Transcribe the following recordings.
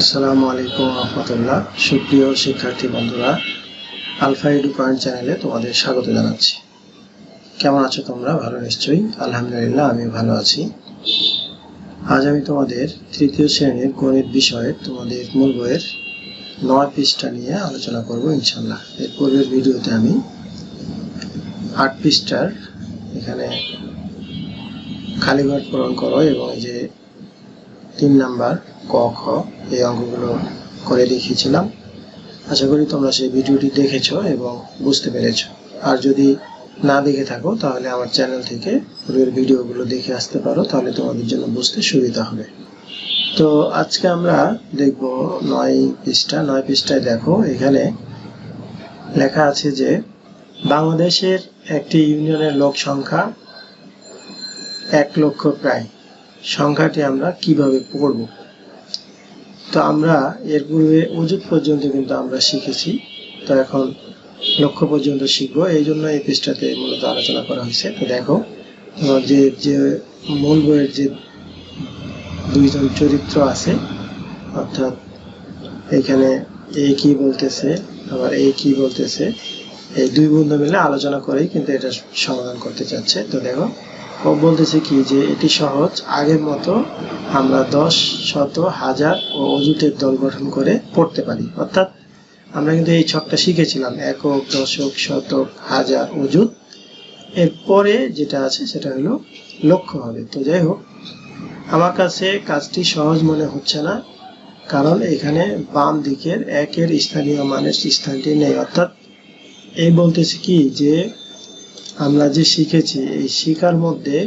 আসসালামু আলাইকুম রহমতুল্লাহ। সুপ্রিয় শিক্ষার্থী বন্ধুরা, আলফা এডু পয়েন্ট চ্যানেলে তোমাদের স্বাগত জানাচ্ছি। কেমন আছো তোমরা? ভালো নিশ্চয়ই। আলহামদুলিল্লাহ আমি ভালো আছি। আজ আমি তোমাদের তৃতীয় শ্রেণির গণিত বিষয়ে তোমাদের মূল বইয়ের নয় পৃষ্ঠা নিয়ে আলোচনা করব ইনশাল্লাহ এর পূর্বের ভিডিওতে আমি আট পৃষ্ঠার এখানে খালিঘর পূরণ করো এবং এই যে তিন নাম্বার ক, খ এই অঙ্কগুলো করে দেখিয়েছিলাম আশা করি তোমরা সেই ভিডিওটি দেখেছ এবং বুঝতে পেরেছ। আর যদি না দেখে থাকো, তাহলে আমার চ্যানেল থেকে পূর্বের ভিডিওগুলো দেখে আসতে পারো, তাহলে তোমাদের জন্য বুঝতে সুবিধা হবে। তো আজকে আমরা দেখব নয় পৃষ্ঠা। নয় পৃষ্ঠায় দেখো, এখানে লেখা আছে যে, বাংলাদেশের একটি ইউনিয়নের লোক সংখ্যা এক লক্ষ প্রায়। সংখ্যাটি আমরা কীভাবে পড়ব? তো আমরা এর পূর্বে অজুত পর্যন্ত কিন্তু আমরা শিখেছি। তো এখন লক্ষ্য পর্যন্ত শিখব। এই জন্য এই পৃষ্ঠাতে মূলত আলোচনা করা হয়েছে। তো দেখো যে যে মূল বইয়ের যে দুইজন চরিত্র আছে, অর্থাৎ এখানে এ কি বলতেছে, আবার এ কি বলতেছে, এই দুই বন্ধু মিলে আলোচনা করেই কিন্তু এটা সমাধান করতে চাচ্ছে। তো দেখো বলতেছে কি যে, এটি সহজ। আগের মতো আমরা দশ শত হাজার ও অজুতের দল গঠন করে পড়তে পারি। অর্থাৎ আমরা কিন্তু এই ছকটা শিখেছিলাম, একক, দশক, শতক, হাজার, অজুত। এরপরে যেটা আছে সেটা হলো লক্ষ্য হবে। তো যাই হোক, আমার কাছে কাজটি সহজ মনে হচ্ছে না, কারণ এখানে বাম দিকের একের স্থানীয় মানের স্থানটি নেই। অর্থাৎ এই বলতেছে কি যে আমরা যে শিখেছি, এই শিখার মধ্যে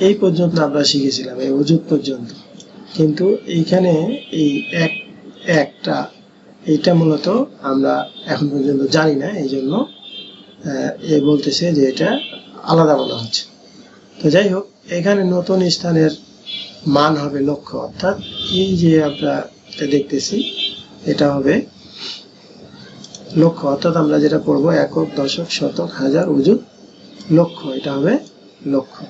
এই পর্যন্ত আমরা শিখেছিলাম, এই অজুত পর্যন্ত। কিন্তু এইখানে এই এক, একটা, এইটা মূলত আমরা এখন পর্যন্ত জানি না এই জন্য এ বলতেছে যে এটা আলাদা বলা হচ্ছে। তো যাই হোক, এখানে নতুন স্থানের মান হবে লক্ষ্য, অর্থাৎ এই যে আমরা দেখতেছি, এটা হবে লক্ষ্য, অর্থাৎ আমরা যেটা পড়ব একক, দশক, শতক, হাজার অজুত লক্ষ্য, এটা হবে লক্ষ্য।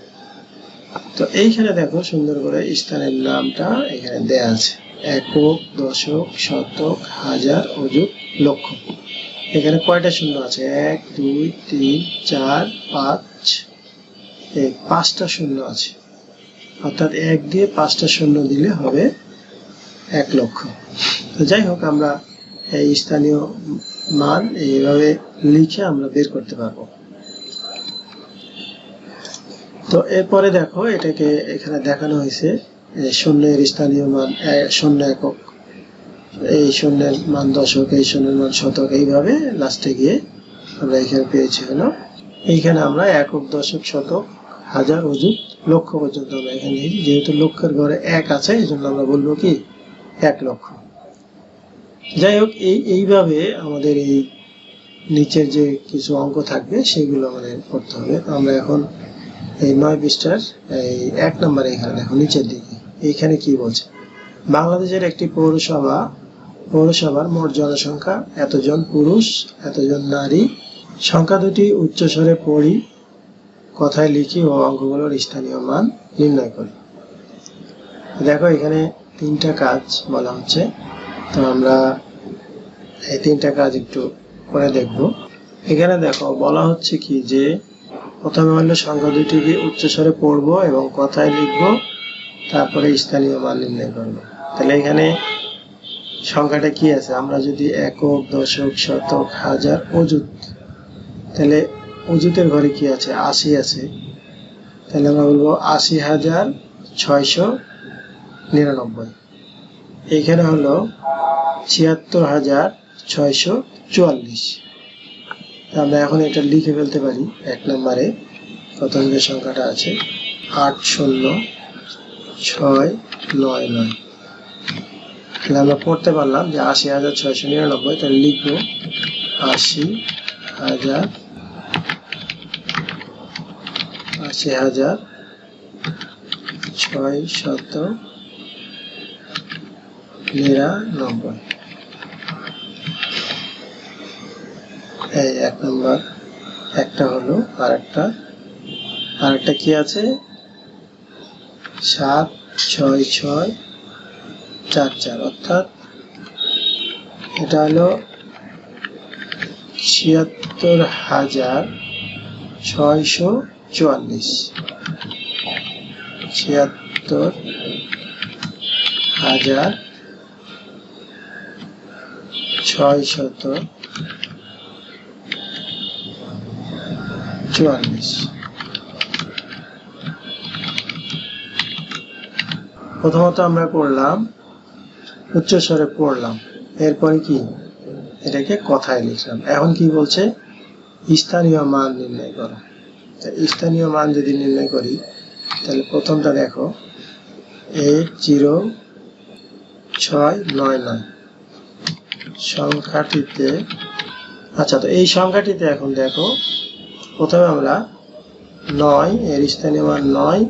তো এইখানে দেখো সুন্দর করে স্থানের নামটা এখানে দেয়া আছে। একক, দশক, শতক, হাজার, অযুগ লক্ষ এখানে কয়টা শূন্য আছে? এক, দুই, তিন, চার, পাঁচ। এই পাঁচটা শূন্য আছে। অর্থাৎ এক দিয়ে পাঁচটা শূন্য দিলে হবে এক লক্ষ। তো যাই হোক, আমরা এই স্থানীয় মান এইভাবে লিখে আমরা বের করতে পারব। তো এরপরে দেখো, এটাকে এখানে দেখানো হয়েছে শূন্যের স্থানীয় মান শূন্য একক। এই শূন্যের মান দশক, এই শূন্যের মান শতক, এইভাবে লাস্টে গিয়ে আমরা এখানে পেয়েছি হলো। এইখানে আমরা একক, দশক, শতক, হাজার, অযুত, লক্ষ পর্যন্ত আমরা এখানে যেহেতু লক্ষের ঘরে এক আছে, এই জন্য আমরা বলব কি, এক লক্ষ। যাই হোক, এই, এইভাবে আমাদের এই নিচের যে কিছু অঙ্ক থাকবে, সেগুলো আমাদের করতে হবে। আমরা এখন এই নয় পৃষ্ঠার, এই এক নম্বরে এখানে দেখো, নিচের দিকে। এইখানে কি বলছে? বাংলাদেশের একটি পৌরসভা, পৌরসভার মোট জনসংখ্যা এতজন পুরুষ, এতজন নারী। সংখ্যা দুটি উচ্চস্বরে পড়ি, কথায় লিখি ও অঙ্কগুলোর স্থানীয় মান নির্ণয় করি। দেখো, এখানে তিনটা কাজ বলা হচ্ছে। তো আমরা এই তিনটা কাজ একটু করে দেখব। এখানে দেখো, বলা হচ্ছে কি যে প্রথমে হলো সংখ্যা দুটিকে উচ্চস্বরে পড়ব এবং কথায় লিখব, তারপরে স্থানীয় মান নির্ণয় করব। তাহলে এখানে সংখ্যাটা কি আছে? আমরা যদি একক, দশক, শতক, হাজার অজুত তাহলে অজুতের ঘরে কি আছে? আশি আছে। তাহলে আমরা বলব আশি হাজার ছয়শো নিরানব্বই। এখানে হলো ছিয়াত্তর হাজার ছয়শো চুয়াল্লিশ। আমরা এখন এটা লিখে ফেলতে পারি। এক নম্বরে প্রথম যে সংখ্যাটা আছে আট শূন্য ছয় নয় নয়। তাহলে আমরা পড়তে পারলাম যে আশি হাজার ছয়শো নিরানব্বই, তাহলে লিখব আশি হাজার আশি হাজার ছয় শত নিরানব্বই। এই এক নম্বর, একটা হলো আর একটা আর একটা কি আছে? সাত, ছয় ছয়, চার চার। অর্থাৎ এটা হলো ছিয়াত্তর হাজার ছয়শো চুয়াল্লিশ। ছিয়াত্তর হাজার ছয়শত প্রথমত আমরা পড়লাম, উচ্চস্বরে পড়লাম। এরপরে কি? এটাকে কথায় লিখলাম। এখন কি বলছে? স্থানীয় মান নির্ণয় করো। স্থানীয় মান যদি নির্ণয় করি, তাহলে প্রথমটা দেখো। এইট জিরো ছয় নয় নয়। সংখ্যাটিতে আচ্ছা তো এই সংখ্যাটিতে এখন দেখো প্রথমে আমরা নয়, এর স্থানীয় আমার নয়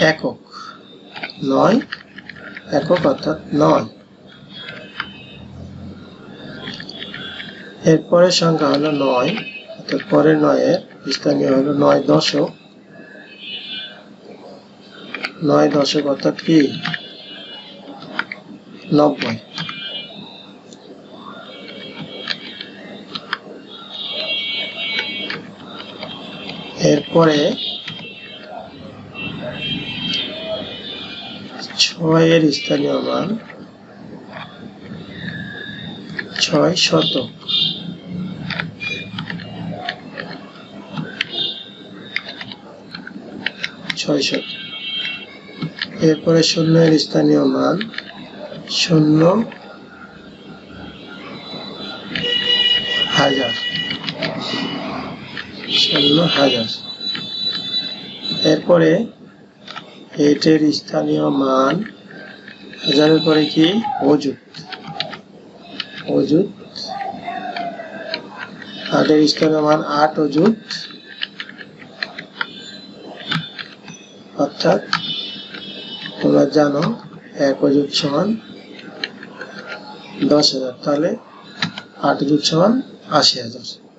একক। নয় একক অর্থাৎ নয়। এরপরের সংখ্যা হলো নয়, অর্থাৎ পরের নয়ের স্থানীয় হলো নয় দশক। নয় দশক অর্থাৎ কি? নব্বই। এরপরে ছয়ের স্থানীয় মান ছয় শতক। ছয় শতক। এরপরে শূন্যের স্থানীয় মান শূন্য হাজার। শূন্য হাজার। এরপরে এইটের স্থানীয় মান হাজারের পরে কি? অযুত। অযুত। আটের স্থানীয় মান আট অযুত। অর্থাৎ তোমরা জানো এক অযুত সমান দশ হাজার। তাহলে আট অযুত সমান আশি হাজার।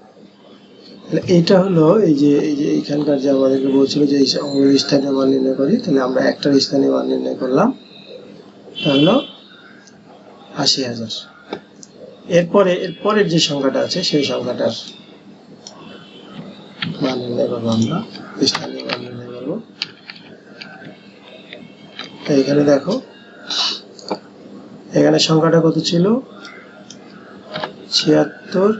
এইটা হলো এই যে এই যে এখানকার যে আমাদেরকে বলছিল যে অঙ্গের স্থানীয় মান নির্ণয় করি, তাহলে আমরা একটার স্থানীয় মান নির্ণয় করলাম। তা হলো আশি হাজার। এরপরে, এরপরের যে সংখ্যাটা আছে, সেই সংখ্যাটার মান নির্ণয় করব আমরা। স্থানীয় মান নির্ণয় করব। এখানে দেখো, এখানে সংখ্যাটা কত ছিল? ছিয়াত্তর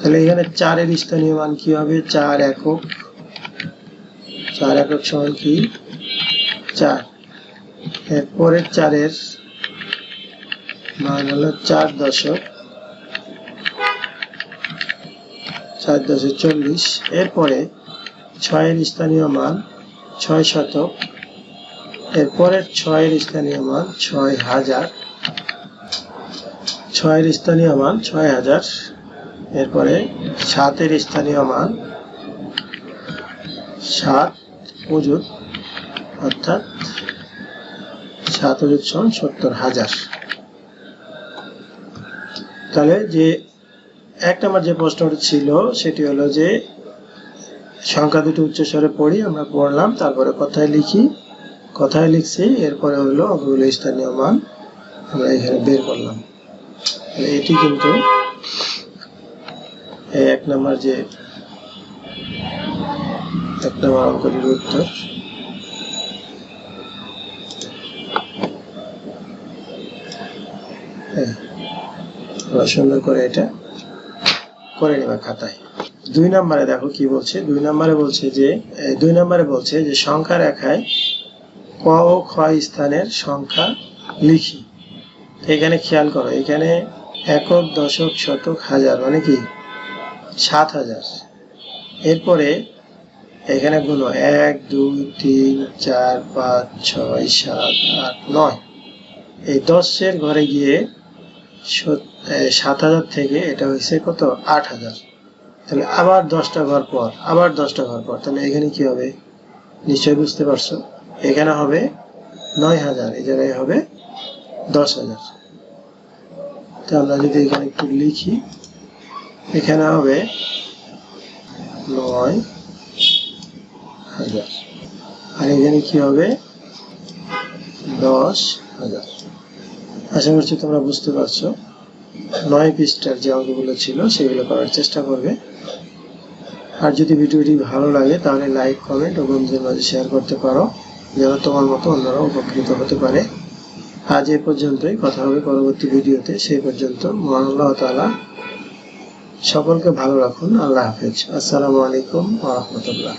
তাহলে এখানে চারের স্থানীয় মান কি হবে? চার একক। চার একক সমান কি? চার। এরপরের চারের মান হলো চার দশক। চার দশক চল্লিশ। এরপরে ছয়ের স্থানীয় মান ছয় শতক। এরপরের ছয়ের স্থানীয় মান ছয় হাজার। ছয়ের স্থানীয় মান ছয় হাজার। এরপরে সাতের স্থানীয় মান সাত অযুত, অর্থাৎ সাত সমান সত্তর হাজার। তাহলে যে এক নম্বর যে প্রশ্নটা ছিল, সেটি হলো যে সংখ্যা দুটো উচ্চস্বরে পড়ি, আমরা পড়লাম, তারপরে কথায় লিখি। কথায় লিখছি, এরপরে হলো অঙ্কগুলো স্থানীয় মান, আমরা এখানে বের করলাম। এটি কিন্তু এক নম্বর যে এক নম্বর অঙ্কটির উত্তর সুন্দর করে এটা করে নেবা খাতায়। দুই নম্বরে দেখো কি বলছে, দুই নম্বরে বলছে যে দুই নম্বরে বলছে যে সংখ্যা রেখায় ক ও খ স্থানের সংখ্যা লিখি। এখানে খেয়াল করো, এখানে একক, দশক, শতক, হাজার মানে কি? সাত হাজার। এরপরে এখানে গুলো এক, দুই, তিন, চার, পাঁচ, ছয়, সাত, আট, নয়। এই দশের ঘরে গিয়ে সত- হাজার থেকে এটা হয়েছে কত? আট হাজার। তাহলে আবার দশটা ঘর পর, আবার দশটা ঘর পর, তাহলে এখানে কি হবে? নিশ্চয়ই বুঝতে পারছ? এখানে হবে নয় হাজার, এই জায়গায় হবে দশ হাজার। তো আমরা যদি এখানে একটু লিখি এখানে হবে নয় হাজার। আর এখানে কি হবে? দশ হাজার। আশা করছি তোমরা বুঝতে পারছ। নয় পৃষ্ঠার যে অঙ্কগুলো ছিল, সেগুলো করার চেষ্টা করবে। আর যদি ভিডিওটি ভালো লাগে, তাহলে লাইক, কমেন্ট ও বন্ধুদের মাঝে শেয়ার করতে পারো, যেন তোমার মতো অন্যরা উপকৃত হতে পারে। আজ এ পর্যন্তই। কথা হবে পরবর্তী ভিডিওতে। সেই পর্যন্ত মহান আল্লাহ তাআলা সকলকে ভালো রাখুন। আল্লাহ হাফিজ। আসসালামু আলাইকুম রহমতুল্লাহ।